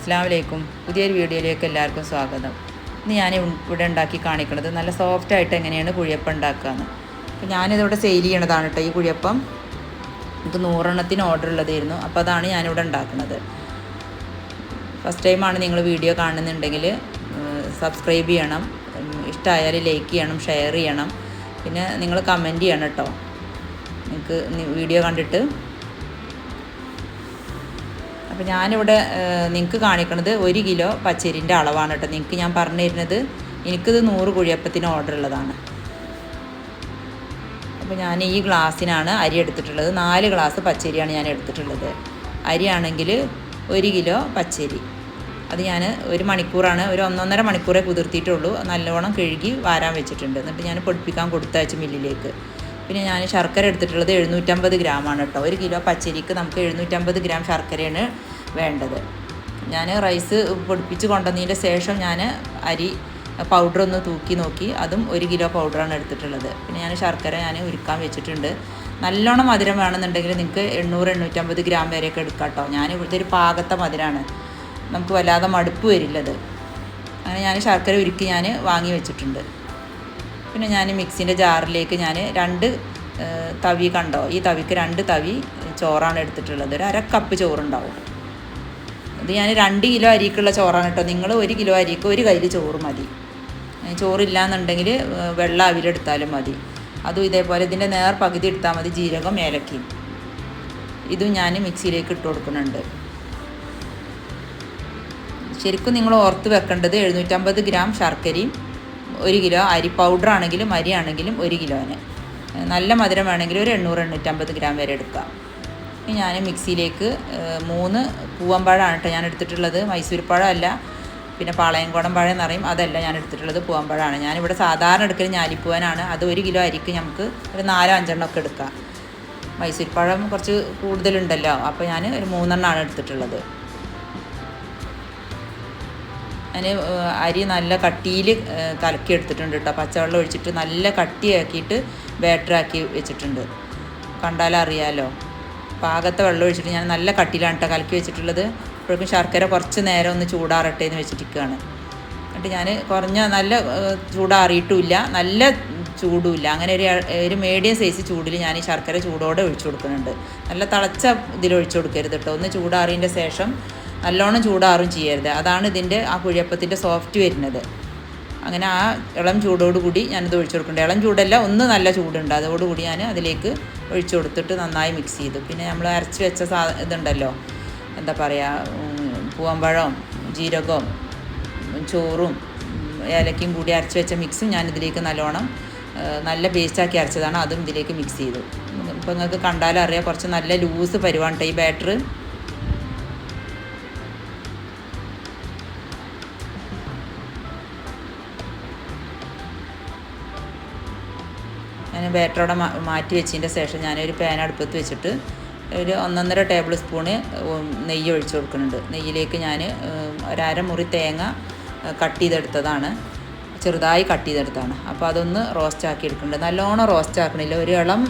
അസ്സാം വലൈക്കും പുതിയൊരു വീഡിയോയിലേക്ക് എല്ലാവർക്കും സ്വാഗതം. ഇന്ന് ഞാൻ ഇവിടെ ഉണ്ടാക്കി കാണിക്കുന്നത് നല്ല സോഫ്റ്റ് ആയിട്ട് എങ്ങനെയാണ് കുഴിയപ്പം ഉണ്ടാക്കുകയെന്ന് അപ്പോൾ ഞാനിതിവിടെ സെയിൽ ചെയ്യണതാണ് കേട്ടോ ഈ കുഴിയപ്പം എനിക്ക് നൂറെണ്ണത്തിന് ഓർഡർ ഉള്ളതായിരുന്നു. അപ്പോൾ അതാണ് ഞാനിവിടെ ഉണ്ടാക്കുന്നത് ഫസ്റ്റ് ടൈമാണ് നിങ്ങൾ വീഡിയോ കാണുന്നുണ്ടെങ്കിൽ സബ്സ്ക്രൈബ് ചെയ്യണം. ഇഷ്ടമായാൽ ലൈക്ക് ചെയ്യണം ഷെയർ ചെയ്യണം. പിന്നെ നിങ്ങൾ കമന്റ് ചെയ്യണം കേട്ടോ നിങ്ങൾക്ക് വീഡിയോ കണ്ടിട്ട് അപ്പോൾ ഞാനിവിടെ നിങ്ങൾക്ക് കാണിക്കുന്നത് ഒരു കിലോ പച്ചരിന്റെ അളവാണ് കേട്ടോ. നിങ്ങൾക്ക് ഞാൻ പറഞ്ഞു തരുന്നത് എനിക്കിത് നൂറ് കുഴിയപ്പത്തിന് ഓർഡർ ഉള്ളതാണ്. അപ്പോൾ ഞാൻ ഈ ഗ്ലാസ്സിനാണ് അരി എടുത്തിട്ടുള്ളത്. നാല് ഗ്ലാസ് പച്ചരിയാണ് ഞാൻ എടുത്തിട്ടുള്ളത്. അരിയാണെങ്കിൽ ഒരു കിലോ പച്ചരി. അത് ഞാൻ ഒരു മണിക്കൂറാണ് ഒരു ഒന്നൊന്നര മണിക്കൂറേ കുതിർത്തിയിട്ടുള്ളൂ. നല്ലവണ്ണം കഴുകി വാരാൻ വെച്ചിട്ടുണ്ട്. എന്നിട്ട് ഞാൻ പൊടിപ്പിക്കാൻ കൊടുത്തയച്ചു മില്ലിലേക്ക്. പിന്നെ ഞാൻ ശർക്കര എടുത്തിട്ടുള്ളത് എഴുന്നൂറ്റമ്പത് ഗ്രാമാണ് കേട്ടോ. ഒരു കിലോ പച്ചരിക്ക് നമുക്ക് എഴുന്നൂറ്റമ്പത് ഗ്രാം ശർക്കരയാണ് വേണ്ടത്. ഞാൻ റൈസ് പൊടിപ്പിച്ച് കൊണ്ടുവന്നതിന്റെ ശേഷം ഞാൻ അരി പൗഡർ ഒന്ന് തൂക്കി നോക്കി. അതും ഒരു കിലോ പൗഡറാണ് എടുത്തിട്ടുള്ളത്. പിന്നെ ഞാൻ ശർക്കര ഞാൻ ഉരുക്കാൻ വെച്ചിട്ടുണ്ട്. നല്ലോണം മധുരം വേണമെന്നുണ്ടെങ്കിൽ നിങ്ങൾക്ക് എണ്ണൂറ് എണ്ണൂറ്റമ്പത് ഗ്രാം വരെയൊക്കെ എടുക്കാം കേട്ടോ. ഞാൻ ഒരു പാകത്തെ മധുരമാണ് നമുക്ക് വല്ലാതെ മടുപ്പ് വരില്ലത്. അങ്ങനെ ഞാൻ ശർക്കര ഉരുക്കി ഞാൻ വാങ്ങി വെച്ചിട്ടുണ്ട്. പിന്നെ ഞാൻ മിക്സിന്റെ ജാറിലേക്ക് ഞാൻ രണ്ട് തവി കണ്ടോ? ഈ തവിക്ക് രണ്ട് തവി ചോറാണ് എടുത്തിട്ടുള്ളത്. ഒരു അര കപ്പ് ചോറുണ്ടാവും. ഇത് ഞാൻ രണ്ട് കിലോ അരിക്കുള്ള ചോറാണ് കേട്ടോ. നിങ്ങൾ ഒരു കിലോ അരിക്ക് ഒരു കയ്യിൽ ചോറ് മതി. ചോറില്ലാന്നുണ്ടെങ്കിൽ വെള്ള അവിലെടുത്താലും മതി. അതും ഇതേപോലെ ഇതിന്റെ നേർ പകുതി എടുത്താൽ മതി ജീരകം ഏലക്കയും. ഇതും ഞാൻ മിക്സിയിലേക്ക് ഇട്ട് കൊടുക്കുന്നുണ്ട്. ശരിക്കും നിങ്ങൾ ഓർത്ത് വെക്കേണ്ടത് എഴുന്നൂറ്റമ്പത് ഗ്രാം ശർക്കരയും ഒരു കിലോ അരി പൗഡർ ആണെങ്കിലും അരി ആണെങ്കിലും ഒരു കിലോന്. നല്ല മധുരം വേണമെങ്കിൽ ഒരു എണ്ണൂറ് എണ്ണൂറ്റമ്പത് ഗ്രാം വരെ എടുക്കാം. ഞാൻ മിക്സിയിലേക്ക് മൂന്ന് പൂവമ്പഴമാണ് കേട്ടോ ഞാൻ എടുത്തിട്ടുള്ളത്. മൈസൂർ പഴമല്ല പിന്നെ പാളയംകോടൻ പഴം പറയും. അതല്ല ഞാൻ എടുത്തിട്ടുള്ളത് പൂവമ്പഴമാണ് ഞാനിവിടെ സാധാരണ എടുക്കൽ ഞാലിപ്പൂവനാണ്. അത് ഒരു കിലോ അരിക്ക് നമുക്ക് ഒരു നാലോ അഞ്ചെണ്ണം ഒക്കെ എടുക്കാം. മൈസൂർ പഴം കുറച്ച് കൂടുതലുണ്ടല്ലോ. അപ്പോൾ ഞാൻ ഒരു മൂന്നെണ്ണമാണ് എടുത്തിട്ടുള്ളത്. ഞാൻ അരി നല്ല കട്ടിയിൽ കലക്കി എടുത്തിട്ടുണ്ട് കേട്ടോ. പച്ചവെള്ളം ഒഴിച്ചിട്ട് നല്ല കട്ടിയാക്കിയിട്ട് ബാറ്ററാക്കി വെച്ചിട്ടുണ്ട്. കണ്ടാലറിയാലോ? പാകത്തെ വെള്ളം ഒഴിച്ചിട്ട് ഞാൻ നല്ല കട്ടിയിലാണ് കേട്ടോ കലക്കി വെച്ചിട്ടുള്ളത്. അപ്പോഴേക്കും ശർക്കര കുറച്ച് നേരം ഒന്ന് ചൂടാറട്ടെ എന്ന് വെച്ചിട്ടിരിക്കുകയാണ് എന്നിട്ട് ഞാൻ കുറഞ്ഞ നല്ല ചൂടാറിയിട്ടുമില്ല. നല്ല ചൂടുമില്ല. അങ്ങനെ ഒരു ഒരു മീഡിയം സൈസ് ചൂടിൽ ഞാൻ ഈ ശർക്കര ചൂടോടെ ഒഴിച്ചു കൊടുക്കുന്നുണ്ട്. നല്ല തിളച്ച ഇതിൽ ഒഴിച്ചു കൊടുക്കരുത് കേട്ടോ. ഒന്ന് ചൂടാറിയതിന്റെ ശേഷം നല്ലോണം ചൂടാറും ചെയ്യരുത്. അതാണ് ഇതിന്റെ ആ കുഴപ്പത്തിന്റെ സോഫ്റ്റ് വരുന്നത്. അങ്ങനെ ആ ഇളം ചൂടോടുകൂടി ഞാനിത് ഒഴിച്ചു കൊടുക്കുന്നുണ്ട്. ഇളം ചൂടല്ല ഒന്ന് നല്ല ചൂടുണ്ട്. അതോടുകൂടി ഞാൻ അതിലേക്ക് ഒഴിച്ചു കൊടുത്തിട്ട് നന്നായി മിക്സ് ചെയ്തു. പിന്നെ നമ്മൾ അരച്ച് വെച്ച സാ ഇതുണ്ടല്ലോ എന്താ പറയുക പൂവമ്പഴവും ജീരകവും ചോറും ഏലക്കയും കൂടി അരച്ച് വെച്ച മിക്സും ഞാൻ ഇതിലേക്ക് നല്ലോണം നല്ല പേസ്റ്റാക്കി അരച്ചതാണ്. അതും ഇതിലേക്ക് മിക്സ് ചെയ്തു. ഇപ്പോൾ നിങ്ങൾക്ക് കണ്ടാലും അറിയാം കുറച്ച് നല്ല ലൂസ് പരുവാണ്. ഈ ബാറ്റർ ഞാൻ ബാറ്ററോടെ മാറ്റി വെച്ചതിന്റെ ശേഷം ഞാനൊരു പാൻ അടുപ്പത്ത് വെച്ചിട്ട് ഒരു ഒന്നൊന്നര ടേബിൾ സ്പൂണ് നെയ്യ് ഒഴിച്ചു കൊടുക്കുന്നുണ്ട്. നെയ്യിലേക്ക് ഞാൻ ഒരമുറി തേങ്ങ കട്ട് ചെയ്തെടുത്തതാണ്. ചെറുതായി കട്ട് ചെയ്തെടുത്താണ് അപ്പോൾ അതൊന്ന് റോസ്റ്റ് ആക്കി എടുക്കുന്നുണ്ട്. നല്ലോണം റോസ്റ്റ് ആക്കണില്ല. ഒരു ഇളം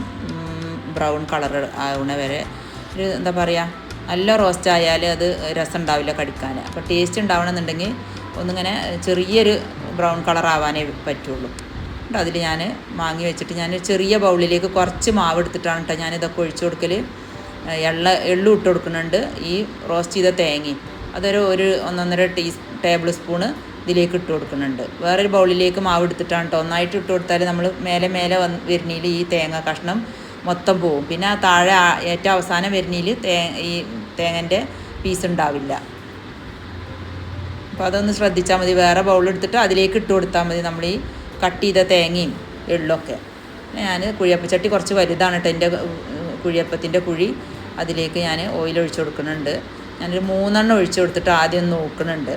ബ്രൗൺ കളർ ആവണ വരെ. ഒരു എന്താ പറയുക നല്ല റോസ്റ്റ് ആയാൽ അത് രസം ഉണ്ടാവില്ല കടിക്കാൻ അപ്പോൾ ടേസ്റ്റ് ഉണ്ടാവണമെന്നുണ്ടെങ്കിൽ ഒന്നിങ്ങനെ ചെറിയൊരു ബ്രൗൺ കളർ ആവാനേ പറ്റുള്ളൂ. അതിൽ ഞാൻ വാങ്ങി വെച്ചിട്ട് ഞാൻ ചെറിയ ബൗളിലേക്ക് കുറച്ച് മാവ് എടുത്തിട്ടാണ് കേട്ടോ ഞാനിതൊക്കെ ഒഴിച്ചു കൊടുക്കൽ എള്ള എള്ളു ഇട്ട് കൊടുക്കുന്നുണ്ട്. ഈ റോസ്റ്റ് ചെയ്ത തേങ്ങയും. അതൊരു ഒരു ഒന്നൊന്നര ടീ ടേബിൾ സ്പൂണ് ഇതിലേക്ക് ഇട്ട് കൊടുക്കുന്നുണ്ട്. വേറൊരു ബൗളിലേക്ക് മാവ് എടുത്തിട്ടാണ് കേട്ടോ ഒന്നായിട്ട് ഇട്ട് കൊടുത്താൽ നമ്മൾ മേലെ മേലെ വന്ന് വരുന്നതിൽ ഈ തേങ്ങ കഷ്ണം മൊത്തം പോവും. പിന്നെ ആ താഴെ ഏറ്റവും അവസാനം വരുന്നതിൽ തേ ഈ തേങ്ങന്റെ പീസ് ഉണ്ടാവില്ല. അപ്പോൾ അതൊന്ന് ശ്രദ്ധിച്ചാൽ മതി. വേറെ ബൗൾ എടുത്തിട്ട് അതിലേക്ക് ഇട്ട് കൊടുത്താൽ മതി നമ്മൾ ഈ കട്ട് ചെയ്ത തേങ്ങയും എള്ളൊക്കെ. ഞാൻ കുഴിയപ്പച്ചട്ടി കുറച്ച് വലുതാണ് കേട്ടോ എന്റെ കുഴിയപ്പത്തിന്റെ കുഴി. അതിലേക്ക് ഞാൻ ഓയിൽ ഒഴിച്ചു കൊടുക്കുന്നുണ്ട്. ഞാനൊരു മൂന്നെണ്ണം ഒഴിച്ചു കൊടുത്തിട്ട് ആദ്യം ഒന്ന് നോക്കുന്നുണ്ട്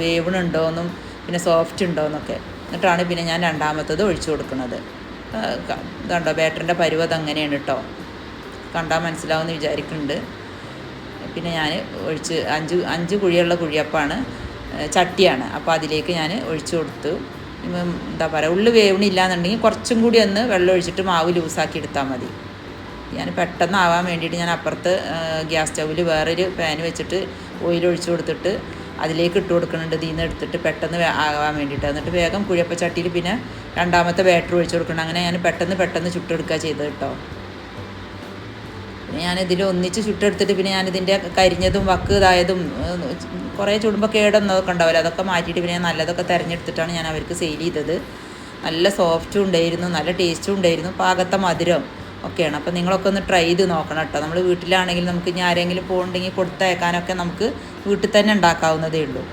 വേവണുണ്ടോ എന്നും പിന്നെ സോഫ്റ്റ് ഉണ്ടോ എന്നൊക്കെ. എന്നിട്ടാണ് പിന്നെ ഞാൻ രണ്ടാമത്തത് ഒഴിച്ചു കൊടുക്കുന്നത് ഇതുണ്ടോ ബാറ്ററിന്റെ പരുവത് അങ്ങനെയാണ് കേട്ടോ കണ്ടാൽ മനസ്സിലാവുമെന്ന് വിചാരിക്കുന്നുണ്ട് പിന്നെ ഞാൻ ഒഴിച്ച് അഞ്ച് അഞ്ച് കുഴിയുള്ള കുഴിയപ്പാണ് ചട്ടിയാണ്. അപ്പോൾ അതിലേക്ക് ഞാൻ ഒഴിച്ചു കൊടുത്തു. എന്താ പറയുക ഉള്ളു വേവണില്ല എന്നുണ്ടെങ്കിൽ കുറച്ചും കൂടി ഒന്ന് വെള്ളം ഒഴിച്ചിട്ട് മാവ് ലൂസാക്കി എടുത്താൽ മതി. ഞാൻ പെട്ടെന്ന് ആവാൻ വേണ്ടിയിട്ട് ഞാൻ അപ്പുറത്ത് ഗ്യാസ് സ്റ്റൗവിൽ വേറൊരു പാൻ വെച്ചിട്ട് ഓയിൽ ഒഴിച്ചു കൊടുത്തിട്ട് അതിലേക്ക് ഇട്ട് കൊടുക്കുന്നുണ്ട്. ഇതിൽ നിന്ന് എടുത്തിട്ട് പെട്ടെന്ന് ആവാൻ വേണ്ടിയിട്ട്. എന്നിട്ട് വേഗം കുഴപ്പച്ചട്ടിയിൽ പിന്നെ രണ്ടാമത്തെ ബാറ്ററി ഒഴിച്ച് കൊടുക്കണം അങ്ങനെ ഞാൻ പെട്ടെന്ന് പെട്ടെന്ന് ചുട്ടെടുക്കുക ചെയ്തത് കേട്ടോ. പിന്നെ ഞാനിതിൽ ഒന്നിച്ച് ചുട്ടെടുത്തിട്ട് പിന്നെ ഞാനിതിന്റെ കരിഞ്ഞതും വക്ക് ഇതായതും കുറേ ചുടുമ്പോൾ കേടൊന്നതൊക്കെ ഉണ്ടാവില്ല അതൊക്കെ മാറ്റിയിട്ട് പിന്നെ ഞാൻ നല്ലതൊക്കെ തിരഞ്ഞെടുത്തിട്ടാണ് ഞാൻ അവർക്ക് സെയിൽ ചെയ്തത്. നല്ല സോഫ്റ്റും ഉണ്ടായിരുന്നു നല്ല ടേസ്റ്റും ഉണ്ടായിരുന്നു പാകത്തെ മധുരം ഒക്കെയാണ്. അപ്പോൾ നിങ്ങളൊക്കെ ഒന്ന് ട്രൈ ചെയ്ത് നോക്കണം കേട്ടോ. നമ്മൾ വീട്ടിലാണെങ്കിൽ നമുക്ക് ഇനി ആരെങ്കിലും പോകുന്നുണ്ടെങ്കിൽ കൊടുത്തയക്കാനൊക്കെ നമുക്ക് വീട്ടിൽ തന്നെ ഉണ്ടാക്കാവുന്നതേ ഉള്ളൂ.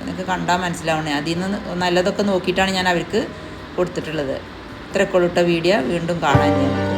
നിങ്ങൾക്ക് കണ്ടാൽ മനസ്സിലാവണേ. അതിൽ നിന്ന് നല്ലതൊക്കെ നോക്കിയിട്ടാണ് ഞാൻ അവർക്ക് കൊടുത്തിട്ടുള്ളത്. ഇത്രയൊക്കെ വീഡിയോ. വീണ്ടും കാണാൻ ഞാൻ